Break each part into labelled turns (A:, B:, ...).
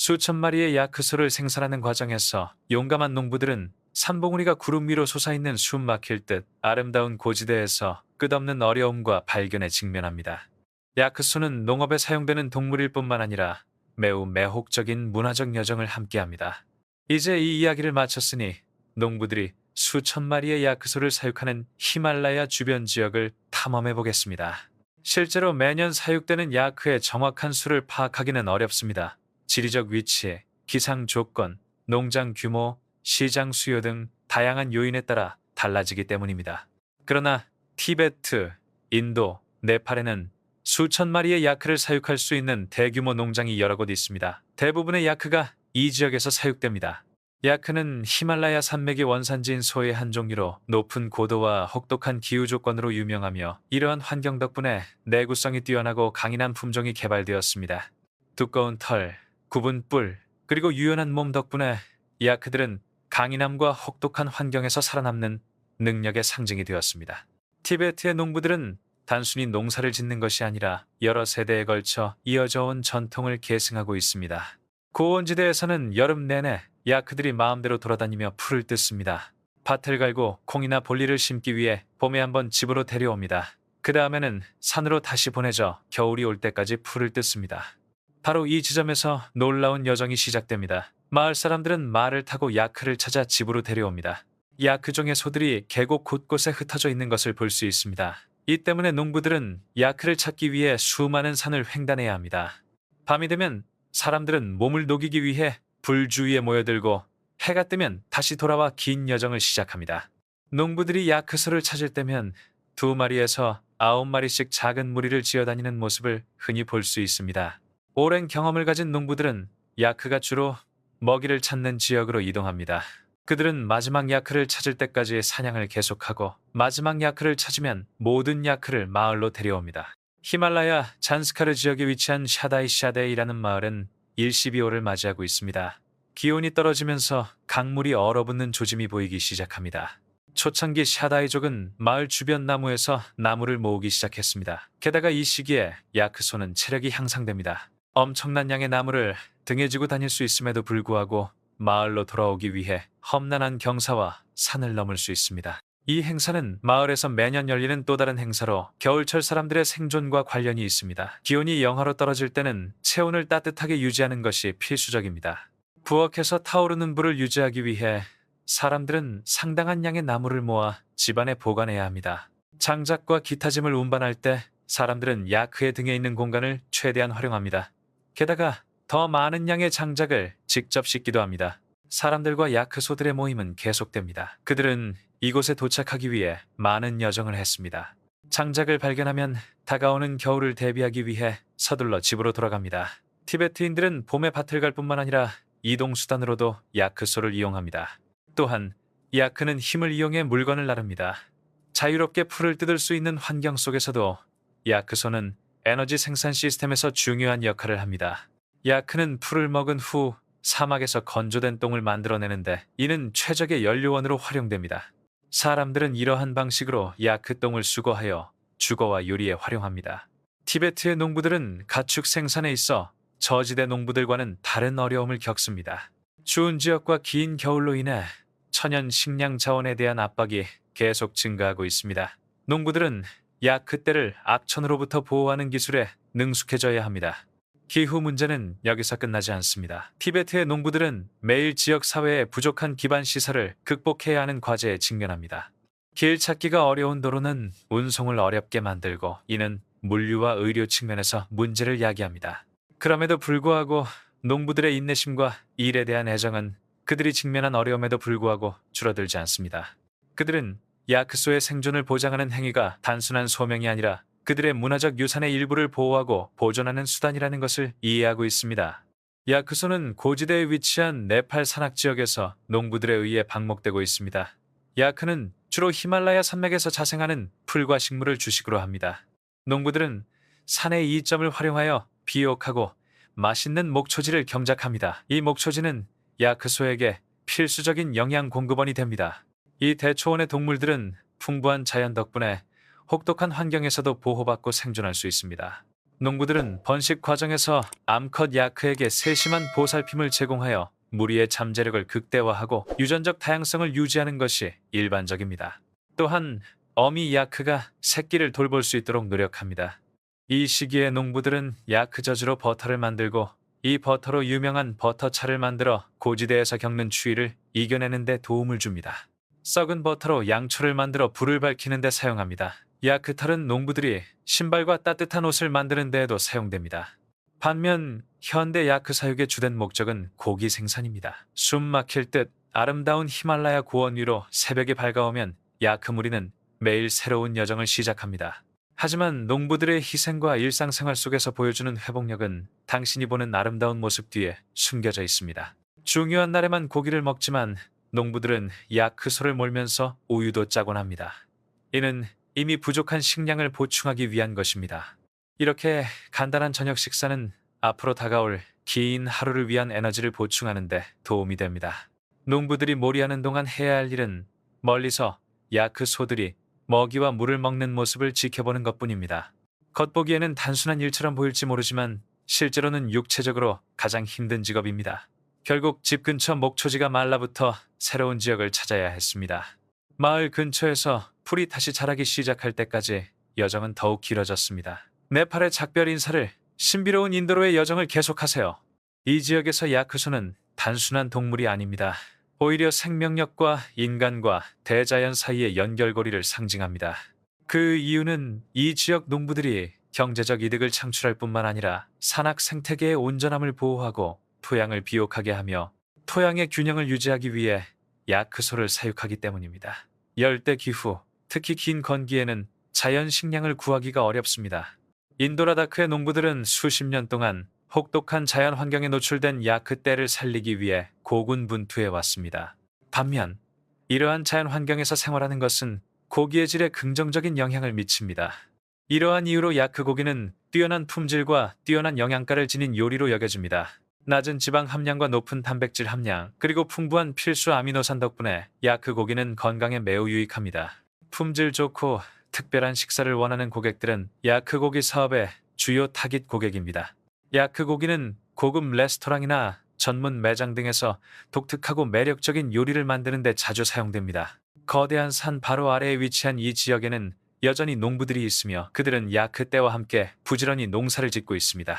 A: 수천 마리의 야크소를 생산하는 과정에서 용감한 농부들은 산봉우리가 구름 위로 솟아있는 숨 막힐 듯 아름다운 고지대에서 끝없는 어려움과 발견에 직면합니다. 야크소는 농업에 사용되는 동물일 뿐만 아니라 매우 매혹적인 문화적 여정을 함께합니다. 이제 이 이야기를 마쳤으니 농부들이 수천 마리의 야크소를 사육하는 히말라야 주변 지역을 탐험해 보겠습니다. 실제로 매년 사육되는 야크의 정확한 수를 파악하기는 어렵습니다. 지리적 위치, 기상 조건, 농장 규모, 시장 수요 등 다양한 요인에 따라 달라지기 때문입니다. 그러나 티베트, 인도, 네팔에는 수천 마리의 야크를 사육할 수 있는 대규모 농장이 여러 곳 있습니다. 대부분의 야크가 이 지역에서 사육됩니다. 야크는 히말라야 산맥이 원산지인 소의 한 종류로 높은 고도와 혹독한 기후 조건으로 유명하며 이러한 환경 덕분에 내구성이 뛰어나고 강인한 품종이 개발되었습니다. 두꺼운 털, 굽은 뿔, 그리고 유연한 몸 덕분에 야크들은 강인함과 혹독한 환경에서 살아남는 능력의 상징이 되었습니다. 티베트의 농부들은 단순히 농사를 짓는 것이 아니라 여러 세대에 걸쳐 이어져 온 전통을 계승하고 있습니다. 고원지대에서는 여름 내내 야크들이 마음대로 돌아다니며 풀을 뜯습니다. 밭을 갈고 콩이나 볼리를 심기 위해 봄에 한번 집으로 데려옵니다. 그 다음에는 산으로 다시 보내져 겨울이 올 때까지 풀을 뜯습니다. 바로 이 지점에서 놀라운 여정이 시작됩니다. 마을 사람들은 말을 타고 야크를 찾아 집으로 데려옵니다. 야크종의 소들이 계곡 곳곳에 흩어져 있는 것을 볼 수 있습니다. 이 때문에 농부들은 야크를 찾기 위해 수많은 산을 횡단해야 합니다. 밤이 되면 사람들은 몸을 녹이기 위해 불 주위에 모여들고 해가 뜨면 다시 돌아와 긴 여정을 시작합니다. 농부들이 야크소를 찾을 때면 두 마리에서 아홉 마리씩 작은 무리를 지어다니는 모습을 흔히 볼 수 있습니다. 오랜 경험을 가진 농부들은 야크가 주로 먹이를 찾는 지역으로 이동합니다. 그들은 마지막 야크를 찾을 때까지 사냥을 계속하고 마지막 야크를 찾으면 모든 야크를 마을로 데려옵니다. 히말라야 잔스카르 지역에 위치한 샤다이샤데이라는 마을은 일시비오를 맞이하고 있습니다. 기온이 떨어지면서 강물이 얼어붙는 조짐이 보이기 시작합니다. 초창기 샤다이족은 마을 주변 나무에서 나무를 모으기 시작했습니다. 게다가 이 시기에 야크소는 체력이 향상됩니다. 엄청난 양의 나무를 등에 지고 다닐 수 있음에도 불구하고 마을로 돌아오기 위해 험난한 경사와 산을 넘을 수 있습니다. 이 행사는 마을에서 매년 열리는 또 다른 행사로 겨울철 사람들의 생존과 관련이 있습니다. 기온이 영하로 떨어질 때는 체온을 따뜻하게 유지하는 것이 필수적입니다. 부엌에서 타오르는 불을 유지하기 위해 사람들은 상당한 양의 나무를 모아 집안에 보관해야 합니다. 장작과 기타 짐을 운반할 때 사람들은 야크의 등에 있는 공간을 최대한 활용합니다. 게다가 더 많은 양의 장작을 직접 싣기도 합니다. 사람들과 야크 소들의 모임은 계속됩니다. 그들은 이곳에 도착하기 위해 많은 여정을 했습니다. 장작을 발견하면 다가오는 겨울을 대비하기 위해 서둘러 집으로 돌아갑니다. 티베트인들은 봄에 밭을 갈 뿐만 아니라 이동 수단으로도 야크소를 이용합니다. 또한 야크는 힘을 이용해 물건을 나릅니다. 자유롭게 풀을 뜯을 수 있는 환경 속에서도 야크소는 에너지 생산 시스템에서 중요한 역할을 합니다. 야크는 풀을 먹은 후 사막에서 건조된 똥을 만들어내는데 이는 최적의 연료원으로 활용됩니다. 사람들은 이러한 방식으로 야크 똥을 수거하여 주거와 요리에 활용합니다. 티베트의 농부들은 가축 생산에 있어 저지대 농부들과는 다른 어려움을 겪습니다. 추운 지역과 긴 겨울로 인해 천연 식량 자원에 대한 압박이 계속 증가하고 있습니다. 농부들은 야크 떼를 악천후로부터 보호하는 기술에 능숙해져야 합니다. 기후 문제는 여기서 끝나지 않습니다. 티베트의 농부들은 매일 지역 사회의 부족한 기반 시설을 극복해야 하는 과제에 직면합니다. 길 찾기가 어려운 도로는 운송을 어렵게 만들고 이는 물류와 의료 측면에서 문제를 야기합니다. 그럼에도 불구하고 농부들의 인내심과 일에 대한 애정은 그들이 직면한 어려움에도 불구하고 줄어들지 않습니다. 그들은 야크소의 생존을 보장하는 행위가 단순한 소명이 아니라 그들의 문화적 유산의 일부를 보호하고 보존하는 수단이라는 것을 이해하고 있습니다. 야크소는 고지대에 위치한 네팔 산악 지역에서 농부들에 의해 방목되고 있습니다. 야크는 주로 히말라야 산맥에서 자생하는 풀과 식물을 주식으로 합니다. 농부들은 산의 이점을 활용하여 비옥하고 맛있는 목초지를 경작합니다. 이 목초지는 야크소에게 필수적인 영양 공급원이 됩니다. 이 대초원의 동물들은 풍부한 자연 덕분에 혹독한 환경에서도 보호받고 생존할 수 있습니다. 농부들은 번식 과정에서 암컷 야크에게 세심한 보살핌을 제공하여 무리의 잠재력을 극대화하고 유전적 다양성을 유지하는 것이 일반적입니다. 또한 어미 야크가 새끼를 돌볼 수 있도록 노력합니다. 이 시기에 농부들은 야크 저주로 버터를 만들고 이 버터로 유명한 버터차를 만들어 고지대에서 겪는 추위를 이겨내는 데 도움을 줍니다. 썩은 버터로 양초를 만들어 불을 밝히는 데 사용합니다. 야크탈은 농부들이 신발과 따뜻한 옷을 만드는 데에도 사용됩니다. 반면 현대 야크 사육의 주된 목적은 고기 생산입니다. 숨 막힐 듯 아름다운 히말라야 고원 위로 새벽에 밝아오면 야크 무리는 매일 새로운 여정을 시작합니다. 하지만 농부들의 희생과 일상생활 속에서 보여주는 회복력은 당신이 보는 아름다운 모습 뒤에 숨겨져 있습니다. 중요한 날에만 고기를 먹지만 농부들은 야크소를 몰면서 우유도 짜곤 합니다. 이는 이미 부족한 식량을 보충하기 위한 것입니다. 이렇게 간단한 저녁 식사는 앞으로 다가올 긴 하루를 위한 에너지를 보충하는 데 도움이 됩니다. 농부들이 몰이하는 동안 해야 할 일은 멀리서 야크 소들이 먹이와 물을 먹는 모습을 지켜보는 것뿐입니다. 겉보기에는 단순한 일처럼 보일지 모르지만 실제로는 육체적으로 가장 힘든 직업입니다. 결국 집 근처 목초지가 말라붙어 새로운 지역을 찾아야 했습니다. 마을 근처에서 풀이 다시 자라기 시작할 때까지 여정은 더욱 길어졌습니다. 네팔의 작별 인사를 신비로운 인도로의 여정을 계속하세요. 이 지역에서 야크소는 단순한 동물이 아닙니다. 오히려 생명력과 인간과 대자연 사이의 연결고리를 상징합니다. 그 이유는 이 지역 농부들이 경제적 이득을 창출할 뿐만 아니라 산악 생태계의 온전함을 보호하고 토양을 비옥하게 하며 토양의 균형을 유지하기 위해 야크소를 사육하기 때문입니다. 열대 기후, 특히 긴 건기에는 자연 식량을 구하기가 어렵습니다. 인도라다크의 농부들은 수십 년 동안 혹독한 자연 환경에 노출된 야크 떼를 살리기 위해 고군분투해 왔습니다. 반면 이러한 자연 환경에서 생활하는 것은 고기의 질에 긍정적인 영향을 미칩니다. 이러한 이유로 야크 고기는 뛰어난 품질과 뛰어난 영양가를 지닌 요리로 여겨집니다. 낮은 지방 함량과 높은 단백질 함량, 그리고 풍부한 필수 아미노산 덕분에 야크 고기는 건강에 매우 유익합니다. 품질 좋고 특별한 식사를 원하는 고객들은 야크 고기 사업의 주요 타깃 고객입니다. 야크 고기는 고급 레스토랑이나 전문 매장 등에서 독특하고 매력적인 요리를 만드는 데 자주 사용됩니다. 거대한 산 바로 아래에 위치한 이 지역에는 여전히 농부들이 있으며 그들은 야크 때와 함께 부지런히 농사를 짓고 있습니다.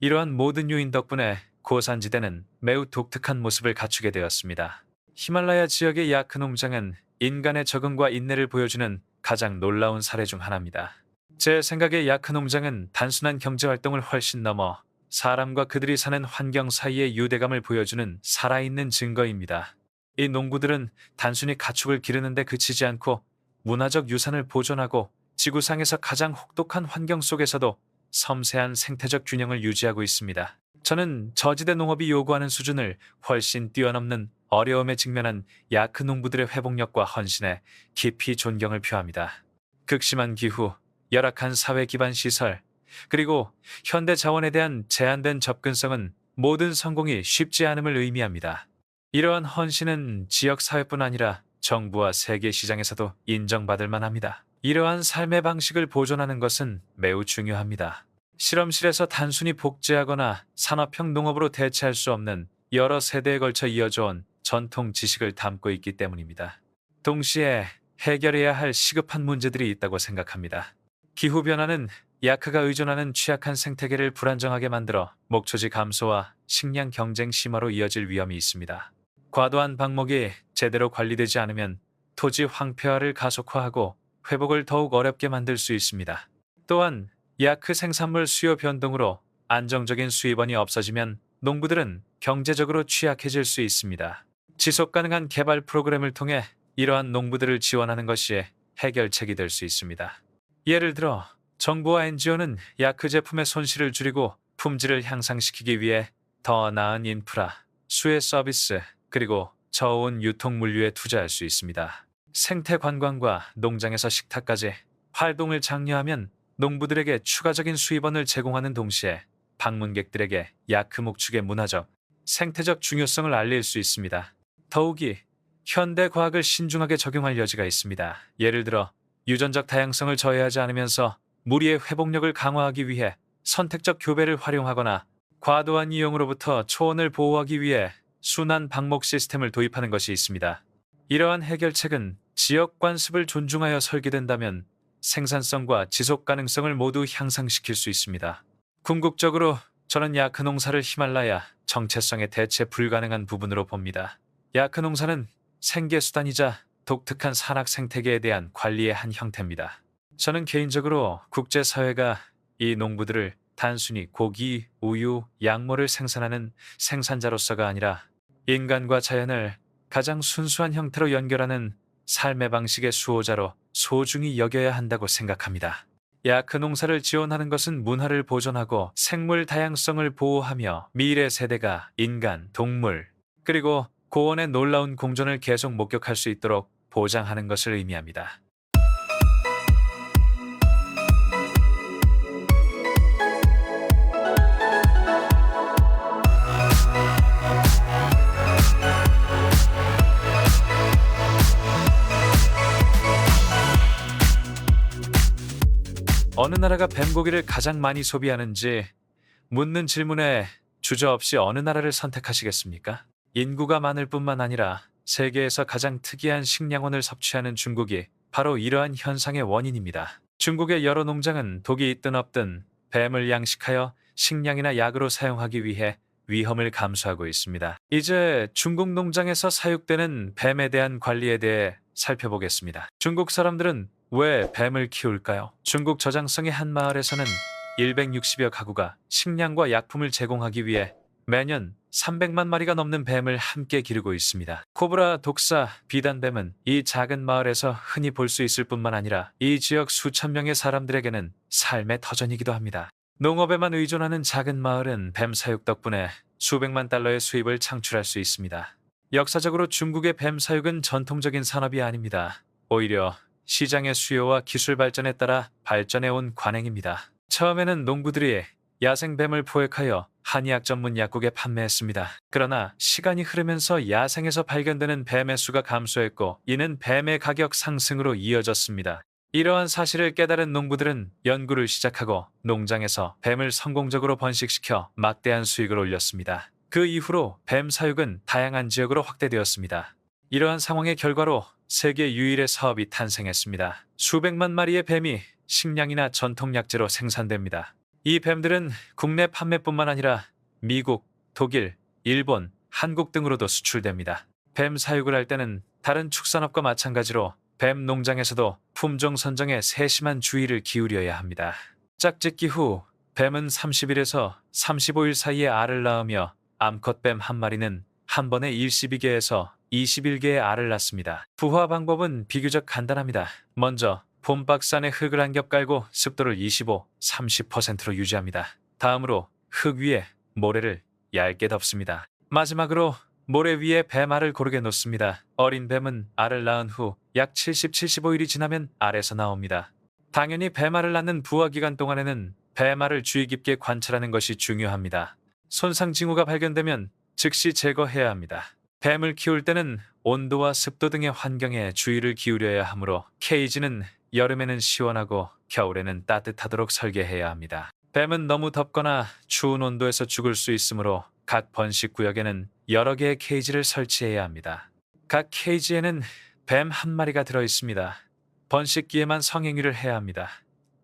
A: 이러한 모든 요인 덕분에 고산지대는 매우 독특한 모습을 갖추게 되었습니다. 히말라야 지역의 야크 농장은 인간의 적응과 인내를 보여주는 가장 놀라운 사례 중 하나입니다. 제 생각에 야크 농장은 단순한 경제 활동을 훨씬 넘어 사람과 그들이 사는 환경 사이의 유대감을 보여주는 살아있는 증거입니다. 이 농부들은 단순히 가축을 기르는데 그치지 않고 문화적 유산을 보존하고 지구상에서 가장 혹독한 환경 속에서도 섬세한 생태적 균형을 유지하고 있습니다. 저는 저지대 농업이 요구하는 수준을 훨씬 뛰어넘는 어려움에 직면한 야크 농부들의 회복력과 헌신에 깊이 존경을 표합니다. 극심한 기후, 열악한 사회 기반 시설, 그리고 현대 자원에 대한 제한된 접근성은 모든 성공이 쉽지 않음을 의미합니다. 이러한 헌신은 지역 사회뿐 아니라 정부와 세계 시장에서도 인정받을 만합니다. 이러한 삶의 방식을 보존하는 것은 매우 중요합니다. 실험실에서 단순히 복제하거나 산업형 농업으로 대체할 수 없는 여러 세대에 걸쳐 이어져 온 전통 지식을 담고 있기 때문입니다. 동시에 해결해야 할 시급한 문제들이 있다고 생각합니다. 기후변화는 야크가 의존하는 취약한 생태계를 불안정하게 만들어 목초지 감소와 식량 경쟁 심화로 이어질 위험이 있습니다. 과도한 방목이 제대로 관리되지 않으면 토지 황폐화를 가속화하고 회복을 더욱 어렵게 만들 수 있습니다. 또한 야크 생산물 수요 변동으로 안정적인 수입원이 없어지면 농부들은 경제적으로 취약해질 수 있습니다. 지속 가능한 개발 프로그램을 통해 이러한 농부들을 지원하는 것이 해결책이 될 수 있습니다. 예를 들어 정부와 NGO는 야크 제품의 손실을 줄이고 품질을 향상시키기 위해 더 나은 인프라, 수혜 서비스, 그리고 저온 유통 물류에 투자할 수 있습니다. 생태 관광과 농장에서 식탁까지 활동을 장려하면 농부들에게 추가적인 수입원을 제공하는 동시에 방문객들에게 야크 목축의 문화적, 생태적 중요성을 알릴 수 있습니다. 더욱이 현대 과학을 신중하게 적용할 여지가 있습니다. 예를 들어 유전적 다양성을 저해하지 않으면서 무리의 회복력을 강화하기 위해 선택적 교배를 활용하거나 과도한 이용으로부터 초원을 보호하기 위해 순환 방목 시스템을 도입하는 것이 있습니다. 이러한 해결책은 지역 관습을 존중하여 설계된다면 생산성과 지속 가능성을 모두 향상시킬 수 있습니다. 궁극적으로 저는 야크 농사를 히말라야 정체성의 대체 불가능한 부분으로 봅니다. 야크 농사는 생계 수단이자 독특한 산악 생태계에 대한 관리의 한 형태입니다. 저는 개인적으로 국제사회가 이 농부들을 단순히 고기, 우유, 약물을 생산하는 생산자로서가 아니라 인간과 자연을 가장 순수한 형태로 연결하는 삶의 방식의 수호자로 소중히 여겨야 한다고 생각합니다. 야크 농사를 지원하는 것은 문화를 보존하고 생물 다양성을 보호하며 미래 세대가 인간, 동물, 그리고 고원의 놀라운 공존을 계속 목격할 수 있도록 보장하는 것을 의미합니다. 나라가 뱀고기를 가장 많이 소비하는지 묻는 질문에 주저없이 어느 나라를 선택하시겠습니까? 인구가 많을 뿐만 아니라 세계에서 가장 특이한 식량원을 섭취하는 중국이 바로 이러한 현상의 원인입니다. 중국의 여러 농장은 독이 있든 없든 뱀을 양식하여 식량이나 약으로 사용하기 위해 위험을 감수하고 있습니다. 이제 중국 농장에서 사육되는 뱀에 대한 관리에 대해 살펴보겠습니다. 중국 사람들은 왜 뱀을 키울까요? 중국 저장성의 한 마을에서는 160여 가구가 식량과 약품을 제공하기 위해 매년 300만 마리가 넘는 뱀을 함께 기르고 있습니다. 코브라, 독사, 비단뱀은 이 작은 마을에서 흔히 볼 수 있을 뿐만 아니라 이 지역 수천 명의 사람들에게는 삶의 터전이기도 합니다. 농업에만 의존하는 작은 마을은 뱀 사육 덕분에 수백만 달러의 수입을 창출할 수 있습니다. 역사적으로 중국의 뱀 사육은 전통적인 산업이 아닙니다. 오히려 시장의 수요와 기술 발전에 따라 발전해온 관행입니다. 처음에는 농부들이 야생뱀을 포획하여 한의학 전문 약국에 판매했습니다. 그러나 시간이 흐르면서 야생에서 발견되는 뱀의 수가 감소했고 이는 뱀의 가격 상승으로 이어졌습니다. 이러한 사실을 깨달은 농부들은 연구를 시작하고 농장에서 뱀을 성공적으로 번식시켜 막대한 수익을 올렸습니다. 그 이후로 뱀 사육은 다양한 지역으로 확대되었습니다. 이러한 상황의 결과로 세계 유일의 사업이 탄생했습니다. 수백만 마리의 뱀이 식량이나 전통 약재로 생산됩니다. 이 뱀들은 국내 판매뿐만 아니라 미국, 독일, 일본, 한국 등으로도 수출됩니다. 뱀 사육을 할 때는 다른 축산업과 마찬가지로 뱀 농장에서도 품종 선정에 세심한 주의를 기울여야 합니다. 짝짓기 후 뱀은 30일에서 35일 사이에 알을 낳으며 암컷뱀 한 마리는 한 번에 12개에서 21개의 알을 낳습니다. 부화 방법은 비교적 간단합니다. 먼저 봄박스 안에 흙을 한 겹 깔고 습도를 25, 30%로 유지합니다. 다음으로 흙 위에 모래를 얇게 덮습니다. 마지막으로 모래 위에 뱀 알을 고르게 놓습니다. 어린 뱀은 알을 낳은 후 약 70, 75일이 지나면 알에서 나옵니다. 당연히 뱀 알을 낳는 부화 기간 동안에는 뱀 알을 주의 깊게 관찰하는 것이 중요합니다. 손상 징후가 발견되면 즉시 제거해야 합니다. 뱀을 키울 때는 온도와 습도 등의 환경에 주의를 기울여야 하므로 케이지는 여름에는 시원하고 겨울에는 따뜻하도록 설계해야 합니다. 뱀은 너무 덥거나 추운 온도에서 죽을 수 있으므로 각 번식 구역에는 여러 개의 케이지를 설치해야 합니다. 각 케이지에는 뱀 한 마리가 들어 있습니다. 번식기에만 성행위를 해야 합니다.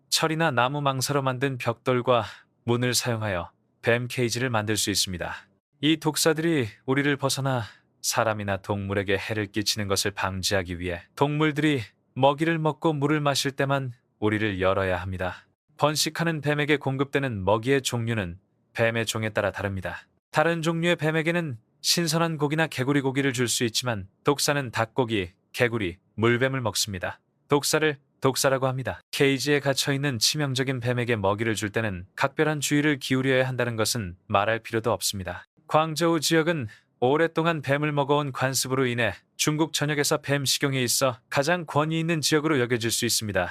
A: 철이나 나무 망사로 만든 벽돌과 문을 사용하여 뱀 케이지를 만들 수 있습니다. 이 독사들이 우리를 벗어나 사람이나 동물에게 해를 끼치는 것을 방지하기 위해 동물들이 먹이를 먹고 물을 마실 때만 우리를 열어야 합니다. 번식하는 뱀에게 공급되는 먹이의 종류는 뱀의 종에 따라 다릅니다. 다른 종류의 뱀에게는 신선한 고기나 개구리 고기를 줄 수 있지만 독사는 닭고기, 개구리, 물뱀을 먹습니다. 독사를 독사라고 합니다. 케이지에 갇혀 있는 치명적인 뱀에게 먹이를 줄 때는 각별한 주의를 기울여야 한다는 것은 말할 필요도 없습니다. 광저우 지역은 오랫동안 뱀을 먹어온 관습으로 인해 중국 전역에서 뱀 식용에 있어 가장 권위 있는 지역으로 여겨질 수 있습니다.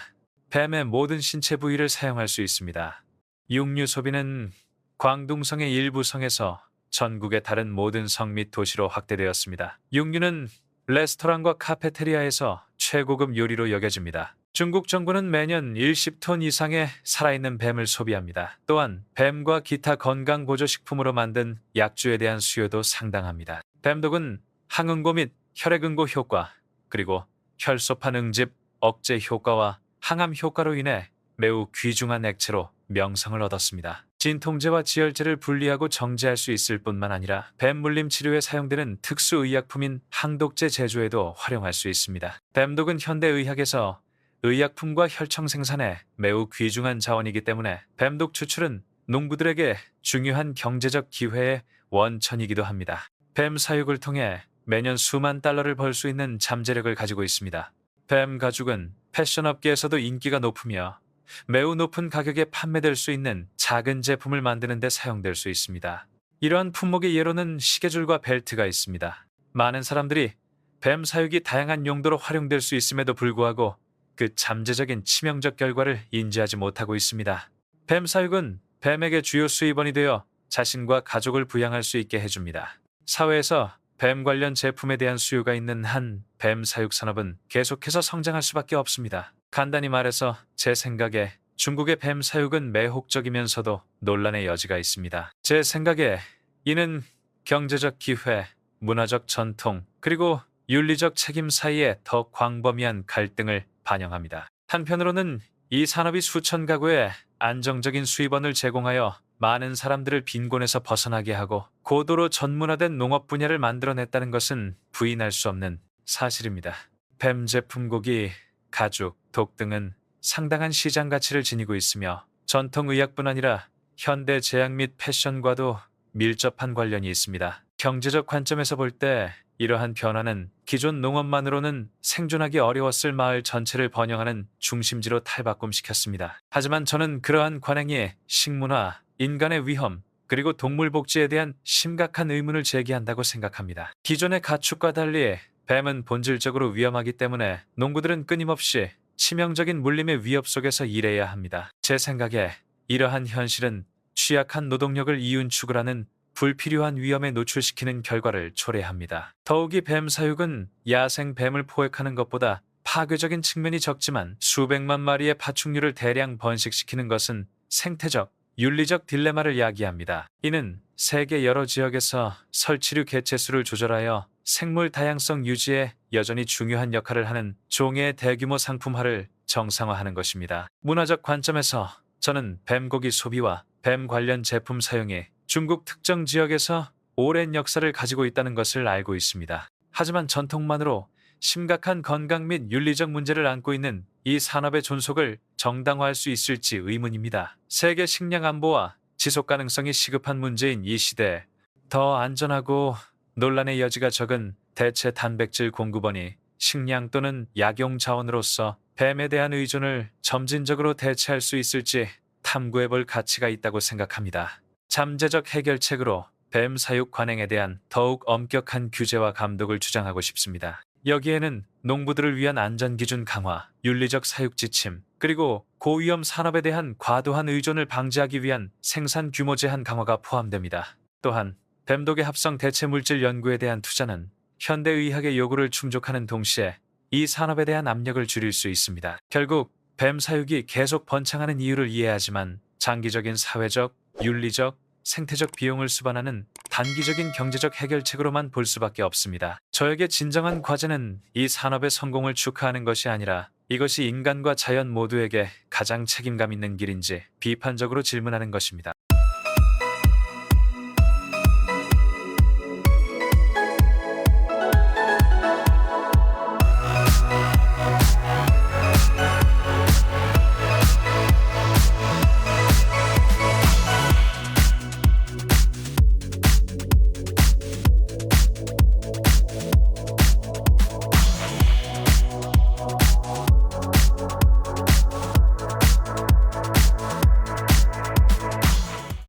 A: 뱀의 모든 신체 부위를 사용할 수 있습니다. 육류 소비는 광둥성의 일부 성에서 전국의 다른 모든 성 및 도시로 확대되었습니다. 육류는 레스토랑과 카페테리아에서 최고급 요리로 여겨집니다. 중국 정부는 매년 10톤 이상의 살아있는 뱀을 소비합니다. 또한 뱀과 기타 건강 보조 식품으로 만든 약주에 대한 수요도 상당합니다. 뱀독은 항응고 및 혈액응고 효과, 그리고 혈소판 응집 억제 효과와 항암 효과로 인해 매우 귀중한 액체로 명성을 얻었습니다. 진통제와 지혈제를 분리하고 정제할 수 있을 뿐만 아니라 뱀 물림 치료에 사용되는 특수 의약품인 항독제 제조에도 활용할 수 있습니다. 뱀독은 현대 의학에서 의약품과 혈청 생산에 매우 귀중한 자원이기 때문에 뱀독 추출은 농부들에게 중요한 경제적 기회의 원천이기도 합니다. 뱀 사육을 통해 매년 수만 달러를 벌 수 있는 잠재력을 가지고 있습니다. 뱀 가죽은 패션업계에서도 인기가 높으며 매우 높은 가격에 판매될 수 있는 작은 제품을 만드는 데 사용될 수 있습니다. 이러한 품목의 예로는 시계줄과 벨트가 있습니다. 많은 사람들이 뱀 사육이 다양한 용도로 활용될 수 있음에도 불구하고 그 잠재적인 치명적 결과를 인지하지 못하고 있습니다. 뱀 사육은 뱀에게 주요 수입원이 되어 자신과 가족을 부양할 수 있게 해줍니다. 사회에서 뱀 관련 제품에 대한 수요가 있는 한 뱀 사육 산업은 계속해서 성장할 수밖에 없습니다. 간단히 말해서 제 생각에 중국의 뱀 사육은 매혹적이면서도 논란의 여지가 있습니다. 제 생각에 이는 경제적 기회, 문화적 전통, 그리고 윤리적 책임 사이에 더 광범위한 갈등을 반영합니다. 한편으로는 이 산업이 수천 가구에 안정적인 수입원을 제공하여 많은 사람들을 빈곤에서 벗어나게 하고 고도로 전문화된 농업 분야를 만들어냈다는 것은 부인할 수 없는 사실입니다. 뱀 제품 고기, 가죽, 독 등은 상당한 시장 가치를 지니고 있으며 전통 의학뿐 아니라 현대 제약 및 패션과도 밀접한 관련이 있습니다. 경제적 관점에서 볼 때 이러한 변화는 기존 농업만으로는 생존하기 어려웠을 마을 전체를 번영하는 중심지로 탈바꿈시켰습니다. 하지만 저는 그러한 관행이 식문화, 인간의 위험, 그리고 동물 복지에 대한 심각한 의문을 제기한다고 생각합니다. 기존의 가축과 달리 뱀은 본질적으로 위험하기 때문에 농부들은 끊임없이 치명적인 물림의 위협 속에서 일해야 합니다. 제 생각에 이러한 현실은 취약한 노동력을 이윤축을 하는 불필요한 위험에 노출시키는 결과를 초래합니다. 더욱이 뱀 사육은 야생 뱀을 포획하는 것보다 파괴적인 측면이 적지만 수백만 마리의 파충류를 대량 번식시키는 것은 생태적, 윤리적 딜레마를 야기합니다. 이는 세계 여러 지역에서 설치류 개체수를 조절하여 생물 다양성 유지에 여전히 중요한 역할을 하는 종의 대규모 상품화를 정상화하는 것입니다. 문화적 관점에서 저는 뱀고기 소비와 뱀 관련 제품 사용이 중국 특정 지역에서 오랜 역사를 가지고 있다는 것을 알고 있습니다. 하지만 전통만으로 심각한 건강 및 윤리적 문제를 안고 있는 이 산업의 존속을 정당화할 수 있을지 의문입니다. 세계 식량 안보와 지속 가능성이 시급한 문제인 이 시대에 더 안전하고 논란의 여지가 적은 대체 단백질 공급원이 식량 또는 약용 자원으로서 뱀에 대한 의존을 점진적으로 대체할 수 있을지 탐구해 볼 가치가 있다고 생각합니다. 잠재적 해결책으로 뱀 사육 관행에 대한 더욱 엄격한 규제와 감독을 주장하고 싶습니다. 여기에는 농부들을 위한 안전기준 강화, 윤리적 사육 지침, 그리고 고위험 산업에 대한 과도한 의존을 방지하기 위한 생산 규모 제한 강화가 포함됩니다. 또한 뱀독의 합성 대체 물질 연구에 대한 투자는 현대 의학의 요구를 충족하는 동시에 이 산업에 대한 압력을 줄일 수 있습니다. 결국 뱀 사육이 계속 번창하는 이유를 이해하지만 장기적인 사회적, 윤리적, 생태적 비용을 수반하는 단기적인 경제적 해결책으로만 볼 수밖에 없습니다. 저에게 진정한 과제는 이 산업의 성공을 축하하는 것이 아니라 이것이 인간과 자연 모두에게 가장 책임감 있는 길인지 비판적으로 질문하는 것입니다.